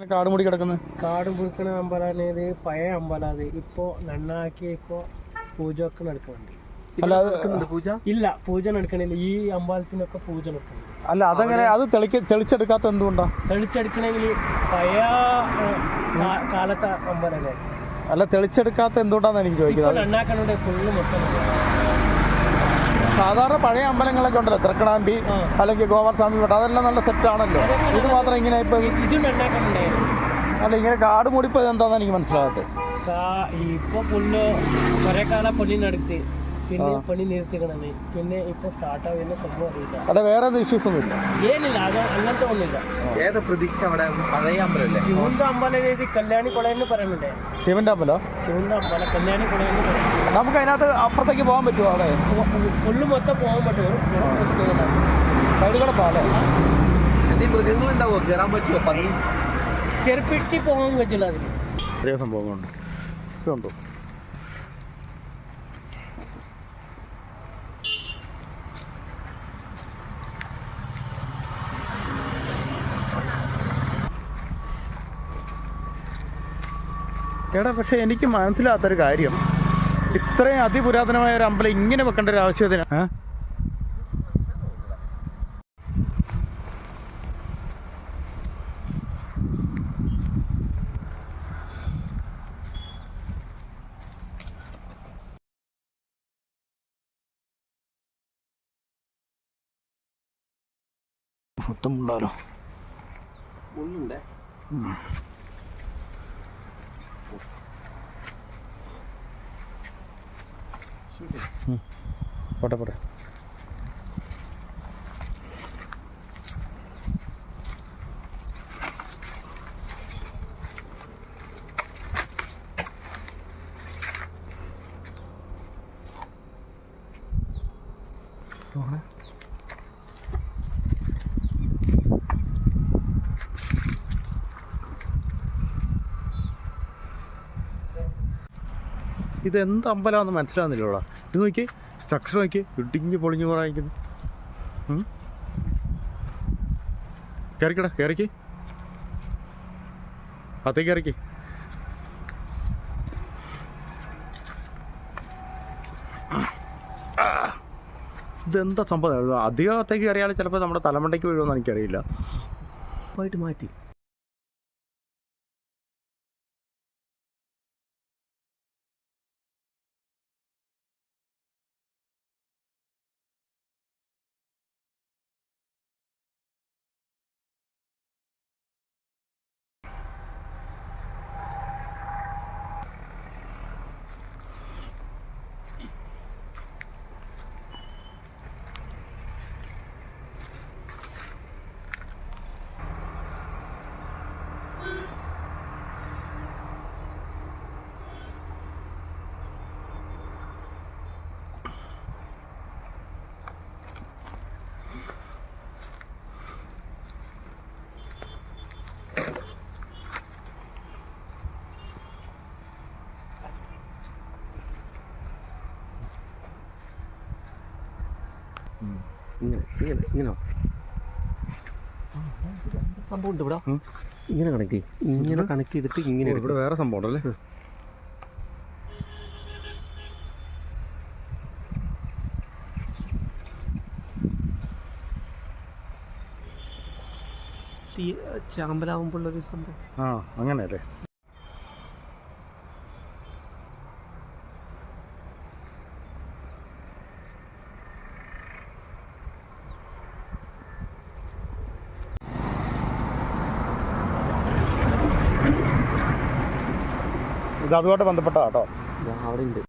കാട് മൂടി കിടക്കുന്നത് കാട് മുടിക്കണ അമ്പലാണ് ഇത് പഴയ അമ്പലാണ് ഇപ്പോ നന്നാക്കി ഇപ്പോ പൂജ ഒക്കെ നടക്കുന്നുണ്ട് അല്ല പൂജ? ഇല്ല പൂജ നടക്കണില്ല. ഈ അമ്പലത്തിനൊക്കെ പൂജ നടക്കുന്നുണ്ട് അല്ല അതങ്ങനെ അത് തെളിക്ക തെളിച്ചെടുക്കാത്ത എന്തുകൊണ്ടാ? തെളിച്ചെടുക്കണമെങ്കിൽ പഴയ കാ- കാലത്തെ അമ്പലല്ലേ അല്ല? തെളിച്ചെടുക്കാത്ത എന്തുകൊണ്ടാന്ന് എനിക്ക് ഇപ്പൊ ചോദിക്കുന്നത് നന്നാക്കണുണ്ട് ഫുള്ള് മൊത്തം സാധാരണ പഴയ അമ്പലങ്ങളൊക്കെ ഉണ്ടല്ലോ. തൃക്കണാമ്പി അല്ലെങ്കിൽ ഗോവർ സ്വാമി മഠം അതെല്ലാം നല്ല സെറ്റ് ആണല്ലോ. ഇത് മാത്രം ഇങ്ങനെ ഇപ്പൊ അല്ല ഇങ്ങനെ കാട് മൂടിപ്പോയത് എന്താണെന്ന് എനിക്ക് മനസ്സിലാകത്തെ ഇപ്പൊ പുല്ല് കുറെ കാലം പണി നടത്തി പിന്നെ പണി നിർത്തിക്കണത് പിന്നെ ഇപ്പൊ സ്റ്റാർട്ട് ആവുന്ന സംഭവം അറിയില്ല. അല്ല വേറെ ഇഷ്യൂസ് ഒന്നും ഇല്ല? ഏനില്ല അത് അങ്ങനത്തെ ഒന്നുമില്ല. ഏതാ പ്രതിഷ്ഠ അവിടെ? പഴയ അമ്പലല്ലേ ശിവന്റെ അമ്പലം ഇത് കല്യാണി കുളയെന്ന് പറയുന്നുണ്ടേ. ശിവന്റെ അമ്പലോ? ശിവന്റെ അമ്പലം കല്യാണി കുളയെന്ന് പറയുന്നത് നമുക്ക് അതിനകത്ത് അപ്പുറത്തേക്ക് പോകാൻ പറ്റുമോ അവിടെ? ഫുള്ള് മൊത്തം പോകാൻ പറ്റുമോ? സൈഡ് കൂടെ എന്തെങ്കിലും ഉണ്ടാവോ കയറാൻ പറ്റുമോ? പന്നി? ചെറുപ്പിട്ടി പോകാൻ പറ്റില്ല അതിന്. സംഭവങ്ങളുണ്ട്. ഇതുണ്ടോ? എടാ പക്ഷെ എനിക്ക് മനസ്സിലാത്തൊരു കാര്യം. ഇത്രയും അതിപുരാതനമായ ഒരു അമ്പലം ഇങ്ങനെ വെക്കേണ്ട ഒരു ആവശ്യത്തിന് മൊത്തം ഉണ്ടാലോ ഉള്ളാലോ পটা পটা। ওখানে ഇത് എന്ത് അമ്പലമാണെന്ന് മനസ്സിലാവുന്നില്ലോടാ? ഇത് നോക്കി സ്ട്രക്ചർ നോക്കി ഇടിഞ്ഞ് പൊളിഞ്ഞു പോകാനിരിക്കുന്നു കയറിക്കടാ കയറിക്ക് അത്തേക്ക് കയറിക്ക് ഇതെന്താ സംഭവം? അധികം അകത്തേക്ക് കയറിയാൽ ചിലപ്പോൾ നമ്മുടെ തലമുണ്ടയ്ക്ക് വീഴുമെന്ന് എനിക്കറിയില്ല. പോയിട്ട് മാറ്റി. ഇങ്ങനെ ഇങ്ങനെ ഇങ്ങനെ. സംഭവം ഉണ്ട് ഇവിടെ? ഇങ്ങനെ കണക്ട് ഇങ്ങനെ കണക്ട് ചെയ്തിട്ട് ഇങ്ങനെ. ഇവിടെ വേറെ സംഭവം ഉണ്ടല്ലേ? ചാമ്പലാവുമ്പോഴുള്ളൊരു സംഭവം. ആ അങ്ങനെയല്ലേ? ഇത് അതുമായിട്ട് ബന്ധപ്പെട്ട അവിടെ ഉണ്ട്